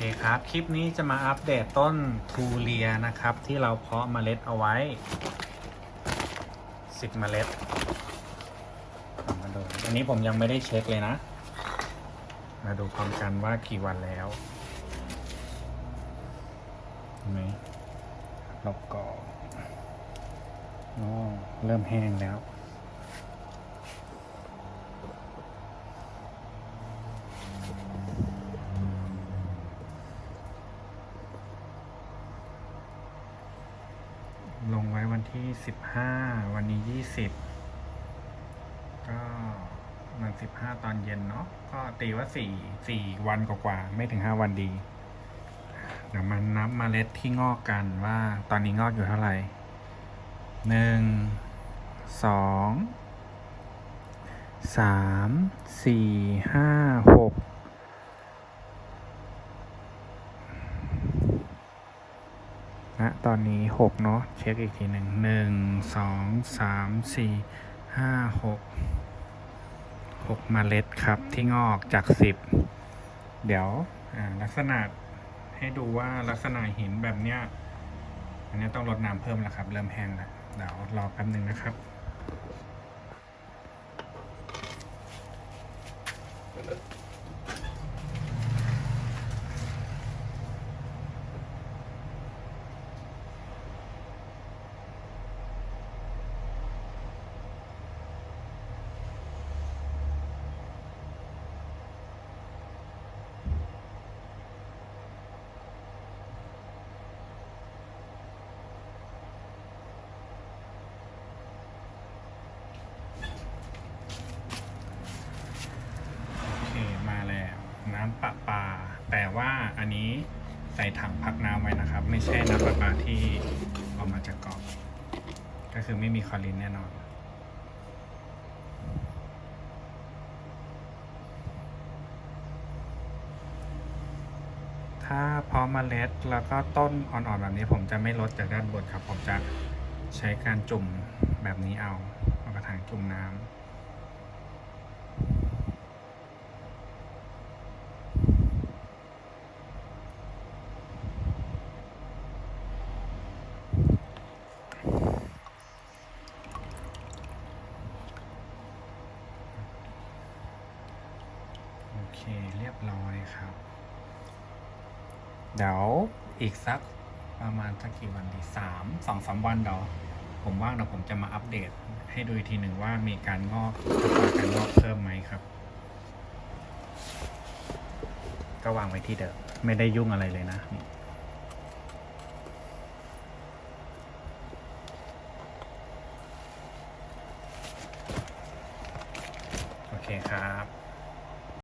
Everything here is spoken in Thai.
เคครับ คลิปนี้จะมาอัปเดตต้นทูเรียนะครับ ที่เราเพาะเมล็ดเอาไว้ 10 เมล็ดมาดูอันนี้ผมยังไม่ได้เช็คเลยนะ มาดูพร้อมกันว่ากี่วันแล้วเห็นไหมรอบก่ออ๋อเริ่มแห้งแล้ว งไว้วันที่สิบห้าวันนี้ยี่สิบก็มันสิบห้าตอนเย็นเนาะก็ตีว่าสี่สี่วันกว่าๆไม่ถึงห้าวันดี เดี๋ยวมันนับมเมล็ดที่งอกกันว่าตอนนี้งอกอยู่เท่าไหร่หนึ่งสองสามสี่ห้าหก นะตอนนี้หกเนาะเช็คอีกทีหนึ่งหนึ่งสองสามสี่ห้าหกหกเมล็ดครับที่งอกจากสิบเดี๋ยวลักษณะให้ดูว่าลักษณะหินแบบเนี้ยอันนี้ต้องลดน้ำเพิ่มแล้วครับ เริ่มแห้งแล้วเดี๋ยวรอแป๊บหนึ่งนะครับ โอเค มาแล้ว น้ำประปา แต่ ว่าอันนี้ใส่ถังพักน้ำไว้นะครับ ไม่ใช่น้ำประปาที่เอามาจากกรอบก็คือไม่มีคอรินแน่นอนถ้าเพาะเมล็ดแล้วก็ต้นอ่อนๆแบบนี้ผมจะไม่ลดจากด้านบนครับ ผมจะใช้การจุ่มแบบนี้เอาเอากระถางจุ่มน้ำ เคเรียบร้อยครับ เดี๋ยวอีกสักประมาณสักกี่วันดีสามสองสามวันเดี๋ยวผมว่างเดี๋ยวผมจะมาอัปเดต ให้ดูอีกทีหนึ่งว่ามีการงอกการงอกเพิ่มไหมครับ ก็วางไว้ที่เดิมไม่ได้ยุ่งอะไรเลยนะโอเคครับ